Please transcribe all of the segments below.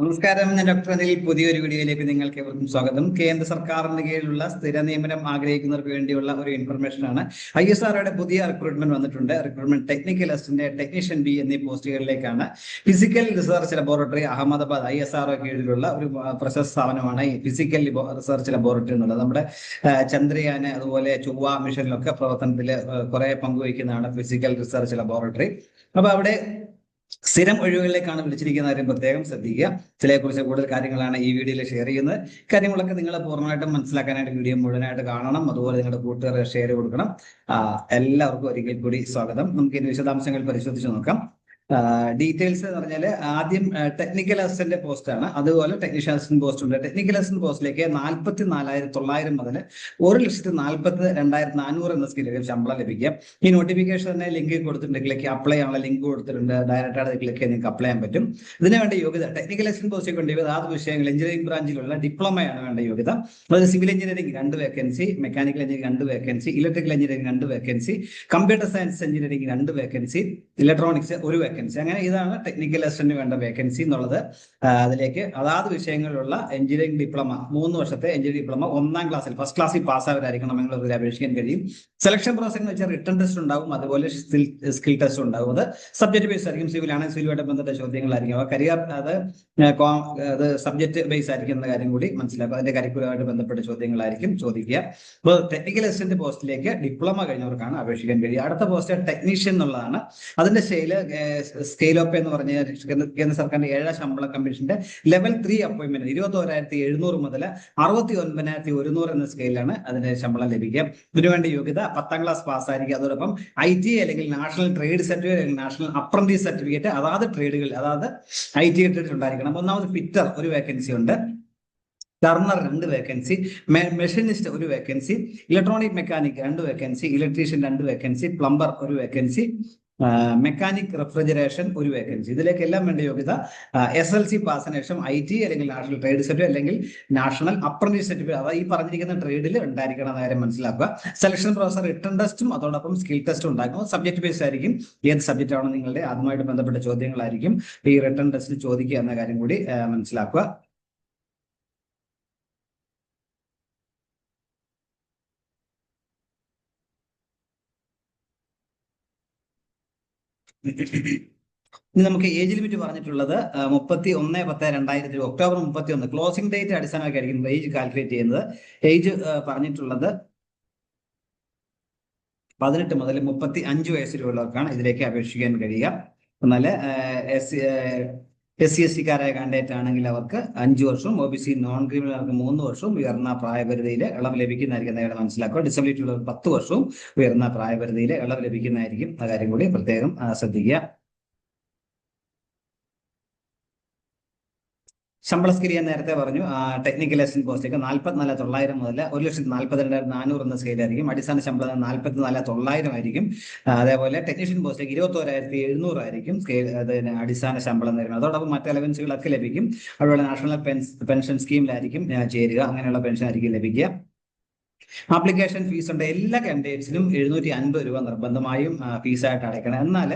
നമസ്കാരം. ഞാൻ ഡോക്ടർ അനിൽ. പുതിയൊരു വീഡിയോയിലേക്ക് നിങ്ങൾക്ക് ഏവർക്കും സ്വാഗതം. കേന്ദ്ര സർക്കാരിന് കീഴിലുള്ള സ്ഥിര നിയമനം ആഗ്രഹിക്കുന്നവർക്ക് വേണ്ടിയുള്ള ഒരു ഇൻഫർമേഷൻ ആണ്. ഐ എസ് ആർഒയുടെ പുതിയ റിക്രൂട്ട്മെന്റ് വന്നിട്ടുണ്ട്. Recruitment technical assistant technician B എന്നീ പോസ്റ്റുകളിലേക്കാണ്. Physical research laboratory Ahmedabad I S R O കീഴിലുള്ള ഒരു പ്രശസ്ത സ്ഥാപനമാണ് ഈ ഫിസിക്കൽ റിസർച്ച് ലബോറട്ടറി എന്നുള്ളത്. നമ്മുടെ ചന്ദ്രയാന് അതുപോലെ ചൊവ്വ മിഷനിലൊക്കെ പ്രവർത്തനത്തിൽ കുറെ പങ്കുവയ്ക്കുന്നതാണ് ഫിസിക്കൽ റിസർച്ച് ലബോറട്ടറി അപ്പൊ അവിടെ സ്ഥിരം ഒഴിവുകളിലേക്കാണ് വിളിച്ചിരിക്കുന്ന കാര്യം പ്രത്യേകം ശ്രദ്ധിക്കുക. ചിലയെക്കുറിച്ച് കൂടുതൽ കാര്യങ്ങളാണ് ഈ വീഡിയോയിൽ ഷെയർ ചെയ്യുന്നത്. കാര്യങ്ങളൊക്കെ നിങ്ങൾ പൂർണമായിട്ടും മനസ്സിലാക്കാനായിട്ട് വീഡിയോ മുഴുവനായിട്ട് കാണണം. അതുപോലെ നിങ്ങളുടെ കൂട്ടുകാരെ ഷെയർ കൊടുക്കണം. എല്ലാവർക്കും ഒരിക്കൽ കൂടി സ്വാഗതം. നമുക്ക് ഇനി വിശദാംശങ്ങൾ പരിശോധിച്ച് നോക്കാം. ഡീറ്റെയിൽസ് എന്ന് പറഞ്ഞാൽ ആദ്യം ടെക്നിക്കൽ അസിസ്റ്റന്റ് പോസ്റ്റ് ആണ്. അതുപോലെ ടെക്നീഷ്യൻ അസിസ്റ്റന്റ് പോസ്റ്റ് ഉണ്ട്. ടെക്നിക്കൽ അസിസ്റ്റന്റ് പോസ്റ്റിലേക്ക് നാൽപ്പത്തി നാലായിരത്തി തൊള്ളായിരം മുതൽ ഒരു ലക്ഷത്തി നാൽപ്പത്തി രണ്ടായിരത്തി നാനൂറ് എന്ന സ്കില്ലിൽ ശമ്പളം ലഭിക്കുക. ഈ നോട്ടിഫിക്കേഷൻ തന്നെ ലിങ്ക് കൊടുത്തിട്ടുണ്ട് ക്ലിക്ക് അപ്ലൈ ആണുള്ള ലിങ്ക് കൊടുത്തിട്ടുണ്ട്. ഡയറക്റ്റ് ആയിട്ട് ക്ലിക്ക് ചെയ്ത് നിങ്ങൾക്ക് അപ്ലൈ ചെയ്യാൻ പറ്റും. ഇതിന് വേണ്ട യോഗ്യത ടെക്നിക്കൽ അസിസ്റ്റന്റ് പോസ്റ്റ് യോഗ്യത ആദ്യ വിഷയങ്ങൾ എഞ്ചിനീയറിംഗ് ബ്രാഞ്ചിലുള്ള ഡിപ്ലോമയാണ് വേണ്ട യോഗ്യത. അതായത് സിവിൽ എഞ്ചിനീയറിംഗ് രണ്ട് വേക്കൻസി മെക്കാനിക്കൽ എഞ്ചിനീയറിംഗ് രണ്ട് വേക്കൻസി ഇലക്ട്രിക്കൽ എഞ്ചിനീയറിംഗ് രണ്ട് വേക്കൻസി കമ്പ്യൂട്ടർ സയൻസ് എഞ്ചിനീയറിംഗ് രണ്ട് വേക്കൻസി ഇലക്ട്രോണിക്സ് ഒരു വേക്കൻസി അങ്ങനെ ഇതാണ് ടെക്നിക്കൽ അസിസ്റ്റന്റ് വേണ്ട വേക്കൻസി എന്നുള്ളത്. അതിലേക്ക് അതാത് വിഷയങ്ങളിലുള്ള എഞ്ചിനീയറിംഗ് ഡിപ്ലോമ മൂന്ന് വർഷത്തെ എഞ്ചിനീയറിംഗ് ഡിപ്ലോമ ഒന്നാം ക്ലാസ്സിൽ ഫസ്റ്റ് ക്ലാസ്സിൽ പാസ്സാവരായിരിക്കണം നിങ്ങൾ ഇതിൽ അപേക്ഷിക്കാൻ കഴിയും. സെലക്ഷൻ പ്രോസസ് എന്ന് വെച്ചാൽ റിട്ടേൺ ടെസ്റ്റ് ഉണ്ടാവും അതുപോലെ സ്കിൽ ടെസ്റ്റ് ഉണ്ടാവും. അത് സബ്ജക്ട് ബേസ് ആയിരിക്കും സിവിൽ ആണെങ്കിൽ സിവിലുമായിട്ട് ബന്ധപ്പെട്ട ചോദ്യങ്ങളായിരിക്കും. കരിയർ അത് അത് സബ്ജക്ട് ബേസ് ആയിരിക്കും എന്ന കാര്യം കൂടി മനസ്സിലാക്കും അതിന്റെ കരിക്കുലമായിട്ട് ബന്ധപ്പെട്ട ചോദ്യങ്ങളായിരിക്കും ചോദിക്കുക. അപ്പോൾ ടെക്നിക്കൽ അസിസ്റ്റന്റ് പോസ്റ്റിലേക്ക് ഡിപ്ലോമ കഴിഞ്ഞവർക്കാണ് അപേക്ഷിക്കാൻ കഴിയുക. അടുത്ത പോസ്റ്റ് ടെക്നീഷ്യൻ എന്നുള്ളതാണ്. അതിന്റെ സ്റ്റൈൽ സ്കെയിൽ ഓപ്പ് എന്ന് പറഞ്ഞ കേന്ദ്ര സർക്കാരിന്റെ ഏഴാം ശമ്പള കമ്മീഷന്റെ ലെവൽ ത്രീ അപ്പോയിന്റ്മെന്റ് ഇരുപത്തി ഓരായിരത്തി എഴുന്നൂറ് മുതൽ അറുപത്തി ഒൻപതിനായിരത്തി ഒരുന്നൂറ് എന്ന സ്കെയിലാണ് അതിന്റെ ശമ്പളം ലഭിക്കുക. ഇതിനുവേണ്ട യോഗ്യത പത്താം ക്ലാസ് പാസ്സായിരിക്കും അതോടൊപ്പം ഐ ടി അല്ലെങ്കിൽ നാഷണൽ ട്രേഡ് സർട്ടിഫിക്കറ്റ് അല്ലെങ്കിൽ നാഷണൽ അപ്രന്റീസ് സർട്ടിഫിക്കറ്റ് അതാത് ട്രേഡുകൾ അതായത് ഐ ടി ഉണ്ടായിരിക്കണം. ഒന്നാമത് ഫിറ്റർ ഒരു വേക്കൻസി ഉണ്ട്. ടർണർ രണ്ട് വേക്കൻസി മെഷീനിസ്റ്റ് ഒരു വേക്കൻസി ഇലക്ട്രോണിക് മെക്കാനിക് രണ്ട് വേക്കൻസി ഇലക്ട്രീഷ്യൻ രണ്ട് വേക്കൻസി പ്ലംബർ ഒരു വേക്കൻസി മെക്കാനിക് റെഫ്രിജറേഷൻ ഒരു വേക്കൻസി ഇതിലേക്ക് എല്ലാം വേണ്ട യോഗ്യത എസ് എൽ സി പാസിന് ശേഷം ഐ ടി അല്ലെങ്കിൽ നാഷണൽ ട്രേഡ് സർട്ടിഫിക്കറ്റ് അല്ലെങ്കിൽ നാഷണൽ അപ്രന്റീസ് സർട്ടിഫിക്കറ്റ് അതായത് ഈ പറഞ്ഞിരിക്കുന്ന ട്രേഡിൽ ഉണ്ടായിരിക്കണം എന്ന കാര്യം മനസ്സിലാക്കുക. സെലക്ഷൻ പ്രോസസ് റിട്ടൺ ടെസ്റ്റും അതോടൊപ്പം സ്കിൽ ടെസ്റ്റും ഉണ്ടാക്കും. സബ്ജക്ട് ബേസ് ആയിരിക്കും. ഏത് സബ്ജക്റ്റ് ആണോ നിങ്ങളുടെ അതുമായിട്ട് ബന്ധപ്പെട്ട ചോദ്യങ്ങളായിരിക്കും ഈ റിട്ടേൺ ടെസ്റ്റിൽ ചോദിക്കുക എന്ന കാര്യം കൂടി മനസ്സിലാക്കുക. ഇനി നമുക്ക് ഏജ് ലിമിറ്റ് പറഞ്ഞിട്ടുള്ളത് മുപ്പത്തി ഒന്ന് പത്ത് രണ്ടായിരത്തി ഒക്ടോബർ മുപ്പത്തി ഒന്ന് ക്ലോസിംഗ് ഡേറ്റ് അടിസ്ഥാനമാക്കിയായിരിക്കും ഏജ് കാൽക്കുലേറ്റ് ചെയ്യുന്നത്. ഏജ് പറഞ്ഞിട്ടുള്ളത് പതിനെട്ട് മുതൽ മുപ്പത്തി അഞ്ച് വയസ്സിലുള്ളവർക്കാണ് ഇതിലേക്ക് അപേക്ഷിക്കാൻ കഴിയുക. എന്നാൽ എസ് എസ് സി എസ് സിക്കാരായ കാൻഡിഡേറ്റ് ആണെങ്കിൽ അവർക്ക് അഞ്ച് വർഷവും ഒ ബി സി നോൺ ക്രിമിനൽക്ക് മൂന്ന് വർഷവും ഉയർന്ന പ്രായപരിധിയിൽ ഇളവ് ലഭിക്കുന്നതായിരിക്കും കാര്യം മനസ്സിലാക്കുക. ഡിസബിലിറ്റി ഉള്ളവർ പത്ത് വർഷവും ഉയർന്ന പ്രായപരിധിയിൽ ഇളവ് ലഭിക്കുന്നതായിരിക്കും ആ കാര്യം കൂടി പ്രത്യേകം ശ്രദ്ധിക്കുക. ശമ്പള സ്കിൽ ഞാൻ നേരത്തെ പറഞ്ഞു. ടെക്നിക്കൽ അസിസ്റ്റന്റ് പോസ്റ്റിലേക്ക് നാൽപ്പത്തിനാല് തൊള്ളായിരം മുതൽ ഒരു ലക്ഷത്തി നാൽപ്പത്തി രണ്ടായിരത്തി നാനൂറ് എന്ന സ്കെയിലായിരിക്കും അടിസ്ഥാന ശമ്പളം നാൽപ്പത്തിനാല് തൊള്ളായിരം ആയിരിക്കും. അതേപോലെ ടെക്നീഷ്യൻ പോസ്റ്റിലേക്ക് ഇരുപത്തോരായിരത്തി എഴുന്നൂറ് ആയിരിക്കും സ്കെയിൽ അതിന്റെ അടിസ്ഥാന ശമ്പളം നൽകുന്നത് അതോടൊപ്പം മറ്റ് അലവൻസുകളൊക്കെ ലഭിക്കും. അതുപോലെ നാഷണൽ പെൻഷൻ സ്കീമിലായിരിക്കും ചേരുക. അങ്ങനെയുള്ള പെൻഷൻ ആയിരിക്കും ലഭിക്കുക. ആപ്ലിക്കേഷൻ ഫീസ് ഉണ്ട്. എല്ലാ കാൻഡിഡേറ്റ്സിനും എഴുന്നൂറ്റി അൻപത് രൂപ നിർബന്ധമായും ഫീസായിട്ട് അടയ്ക്കണം. എന്നാൽ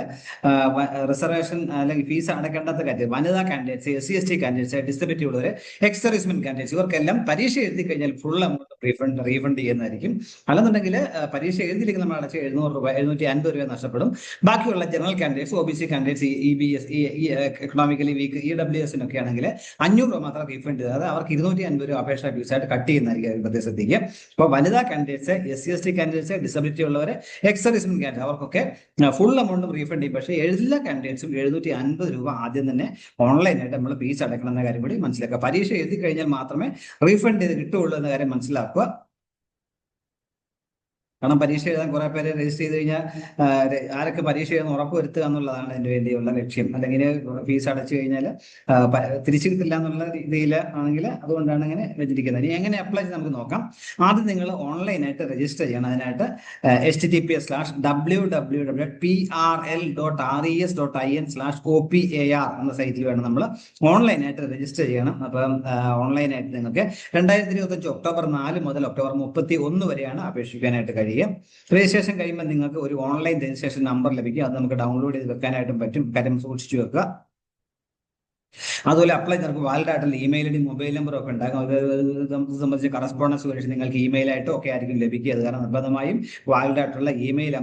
റിസർവേഷൻ അല്ലെങ്കിൽ ഫീസ് അടയ്ക്കേണ്ടത് കാര്യം വനിതാ candidates S C S T candidates disability ഉള്ളവർ എക്സ് സർവീസ്മെന്റ് കാൻഡിഡേറ്റ്സ് ഇവർക്കെല്ലാം പരീക്ഷ എഴുതി കഴിഞ്ഞാൽ ഫുൾ എമൗണ്ട് റീഫണ്ട് റീഫണ്ട് ചെയ്യുന്നതായിരിക്കും. അല്ലെന്നുണ്ടെങ്കിൽ പരീക്ഷ എഴുതിയില്ലെങ്കിൽ നമ്മൾ അടച്ച എഴുന്നൂറ് രൂപ എഴുന്നൂറ്റി അൻപത് രൂപ നഷ്ടപ്പെടും. ബാക്കിയുള്ള general candidates O B C candidates E B S economically weak E W എസിനൊക്കെ ആണെങ്കിൽ അഞ്ഞൂറ് രൂപ മാത്രം റീഫണ്ട് ചെയ്ത് അത് അവർക്ക് ഇരുന്നൂറ്റി അൻപത് രൂപ അപേക്ഷ ഫീസായിട്ട് കട്ട് ചെയ്യുന്നതായിരിക്കും അവരുടെ ശ്രദ്ധിക്കുക. അപ്പോൾ വനിതാ candidates S C S T candidates disability ഉള്ളവർ എക്സ് കാൻഡിഡേറ്റ് അവർക്കൊക്കെ ഫുൾ എമൗണ്ടും റീഫണ്ട് ചെയ്യും. പക്ഷേ എല്ലാ കാൻഡിഡേറ്റ്സും എഴുന്നൂറ്റി അൻപത് രൂപ ആദ്യം തന്നെ ഓൺലൈനായിട്ട് നമ്മൾ ഫീസ് അടക്കണം എന്ന കാര്യം കൂടി മനസ്സിലാക്കുക. പരീക്ഷ എഴുതി കഴിഞ്ഞാൽ മാത്രമേ റീഫണ്ട് ചെയ്ത് കിട്ടുകയുള്ളൂ എന്ന കാര്യം മനസ്സിലാക്കുക. quoi? കാരണം പരീക്ഷ എഴുതാൻ കുറെ പേര് രജിസ്റ്റർ ചെയ്ത് കഴിഞ്ഞാൽ ആരൊക്കെ പരീക്ഷ എഴുതുന്ന ഉറപ്പുവരുത്തുക എന്നുള്ളതാണ് അതിന് വേണ്ടിയുള്ള ലക്ഷ്യം. അല്ലെങ്കിൽ ഫീസ് അടച്ചു കഴിഞ്ഞാൽ തിരിച്ചു കിട്ടില്ല എന്നുള്ള രീതിയിൽ ആണെങ്കിൽ അതുകൊണ്ടാണ് ഇങ്ങനെ വെച്ചിരിക്കുന്നത്. ഇനി എങ്ങനെ അപ്ലൈ ചെയ്ത് നമുക്ക് നോക്കാം. ആദ്യം നിങ്ങൾ ഓൺലൈനായിട്ട് രജിസ്റ്റർ ചെയ്യണം. അതിനായിട്ട് H T T P S slash W W W P R L dot R E S dot I N slash O P A R എന്ന സൈറ്റിൽ വേണം നമ്മൾ ഓൺലൈനായിട്ട് രജിസ്റ്റർ ചെയ്യണം. അപ്പം ഓൺലൈനായിട്ട് നിങ്ങൾക്ക് രണ്ടായിരത്തി ഇരുപത്തഞ്ച് ഒക്ടോബർ നാല് മുതൽ ഒക്ടോബർ മുപ്പത്തി ഒന്ന് വരെയാണ് അപേക്ഷിക്കാനായിട്ട് കഴിയുക. രജിസ്ട്രേഷൻ കഴിയുമ്പോൾ നിങ്ങൾക്ക് ഒരു ഓൺലൈൻ രജിസ്ട്രേഷൻ നമ്പർ ലഭിക്കും. അത് നമുക്ക് ഡൗൺലോഡ് ചെയ്ത് വെക്കാനായിട്ടും പറ്റും. കാര്യം സൂക്ഷിച്ചു വെക്കുക. അതുപോലെ അപ്ലൈ നിങ്ങൾക്ക് വാലിഡ് ആയിട്ടുള്ള ഇമെയിൽ ഐഡി മൊബൈൽ നമ്പറും ഒക്കെ ഉണ്ടാകും. അത് സംബന്ധിച്ച് കറസ്പോണ്ടൻസ് വഴി നിങ്ങൾക്ക് ഇമെയിൽ ആയിട്ടോ ഒക്കെ ആയിരിക്കും ലഭിക്കുക. അത് കാരണം നിർബന്ധമായും വാലിഡ് ആയിട്ടുള്ള ഇമെയിൽ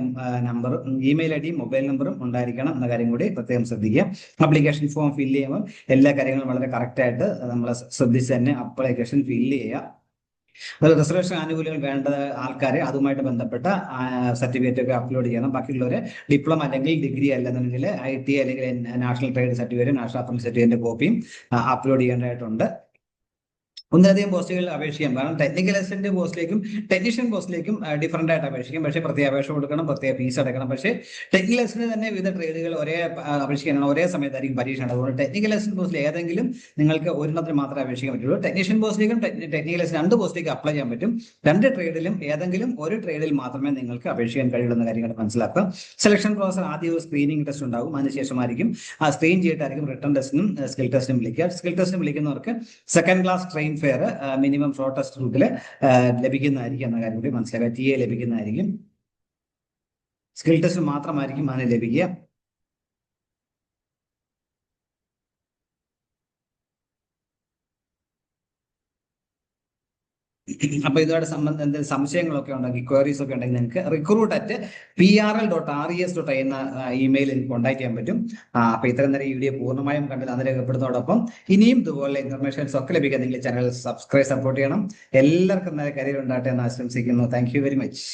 നമ്പർ ഇമെയിൽ ഐ ഡിയും മൊബൈൽ നമ്പറും ഉണ്ടായിരിക്കണം എന്ന കാര്യം കൂടി പ്രത്യേകം ശ്രദ്ധിക്കുക. അപ്ലിക്കേഷൻ ഫോം ഫില്ല് ചെയ്യുമ്പോൾ എല്ലാ കാര്യങ്ങളും വളരെ കറക്റ്റായിട്ട് നമ്മൾ ശ്രദ്ധിച്ച് തന്നെ അപ്ലിക്കേഷൻ ഫില്ല് ചെയ്യുക. റിസർവേഷൻ ആനുകൂല്യങ്ങൾ വേണ്ട ആൾക്കാരെ അതുമായിട്ട് ബന്ധപ്പെട്ട സർട്ടിഫിക്കറ്റ് ഒക്കെ അപ്ലോഡ് ചെയ്യണം. ബാക്കിയുള്ളവരെ ഡിപ്ലോമ അല്ലെങ്കിൽ ഡിഗ്രി അല്ലെന്നുണ്ടെങ്കിൽ ഐ ടി അല്ലെങ്കിൽ national trade certificate national apprentice സർട്ടിഫിക്കറ്റിന്റെ കോപ്പിയും അപ്ലോഡ് ചെയ്യേണ്ടതായിട്ടുണ്ട്. ഒന്നിലധികം പോസ്റ്റുകളിൽ അപേക്ഷിക്കാം. കാരണം ടെക്നിക്കൽ അസിസ്റ്റന്റ് പോസ്റ്റിലേക്കും ടെക്നീഷ്യൻ പോസ്റ്റിലേക്കും ഡിഫറന്റ് ആയിട്ട് അപേക്ഷിക്കാം. പക്ഷേ പ്രത്യേക അപേക്ഷ കൊടുക്കണം പ്രത്യേക ഫീസ് അടക്കണം. പക്ഷേ ടെക്നിക്കൽ അസിസ്റ്റന്റ് തന്നെ വിവിധ ട്രേഡുകൾ ഒരേ അപേക്ഷിക്കാനാണ്. ഒരേ സമയത്തായിരിക്കും പരീക്ഷ അതുകൊണ്ട് ടെക്നിക്കൽ അസിസ്റ്റന്റ് പോസ്റ്റിൽ ഏതെങ്കിലും നിങ്ങൾക്ക് ഒരെണ്ണത്തിന് മാത്രമേ അപേക്ഷിക്കാൻ പറ്റുള്ളൂ. ടെക്നീഷ്യൻ പോസ്റ്റിലേക്കും ടെക്നിക്കൽ അസിസ്റ്റന്റ് രണ്ട് പോസ്റ്റിലേക്ക് അപ്ലൈ ചെയ്യാൻ പറ്റും. രണ്ട് ട്രേഡിലും ഏതെങ്കിലും ഒരു ട്രേഡിൽ മാത്രമേ നിങ്ങൾക്ക് അപേക്ഷിക്കാൻ കഴിയുള്ളൂ എന്ന കാര്യങ്ങൾ മനസ്സിലാക്കുക. സെലക്ഷൻ പ്രോസസ് ആദ്യം ഒരു സ്ക്രീനിങ് ടെസ്റ്റ് ഉണ്ടാകും. അതിനുശേഷമായിരിക്കും ആ സ്ക്രീൻ ചെയ്തിട്ടായിരിക്കും റിട്ടേൺ ടെസ്റ്റിനും സ്കിൽ ടെസ്റ്റിനും വിളിക്കുക. സ്കിൽ ടെസ്റ്റിനും വിളിക്കുന്നവർക്ക് second class train fare minimum shortest റൂട്ടിൽ ലഭിക്കുന്നതായിരിക്കും എന്ന കാര്യം കൂടി മനസ്സിലാക്കുക. ടി എ ലഭിക്കുന്നതായിരിക്കും. സ്കിൽ ടെസ്റ്റ് മാത്രമായിരിക്കും അതിന് ലഭിക്കുക. അപ്പൊ ഇതുമായിട്ട് സംബന്ധം എന്തെങ്കിലും സംശയങ്ങളൊക്കെ ഉണ്ടെങ്കിൽ ക്വയറീസ് ഒക്കെ ഉണ്ടെങ്കിൽ നിങ്ങൾക്ക് recruit at P R L dot R E S dot എന്ന ഇമെയിലിൽ കോൺടാക്ട് ചെയ്യാൻ പറ്റും. അപ്പൊ ഇത്രയും നേരം ഈ വീഡിയോ പൂർണമായും കണ്ടിൽ അത് രേഖപ്പെടുന്നതോടൊപ്പം ഇനിയും ഇതുപോലെ ഇൻഫർമേഷൻസ് ഒക്കെ ലഭിക്കാൻ നിങ്ങൾ ചാനൽ സബ്സ്ക്രൈബ് സപ്പോർട്ട് ചെയ്യണം. എല്ലാവർക്കും നല്ല കരിയർ ഉണ്ടാകട്ടെ എന്ന് ആശംസിക്കുന്നു. Thank very much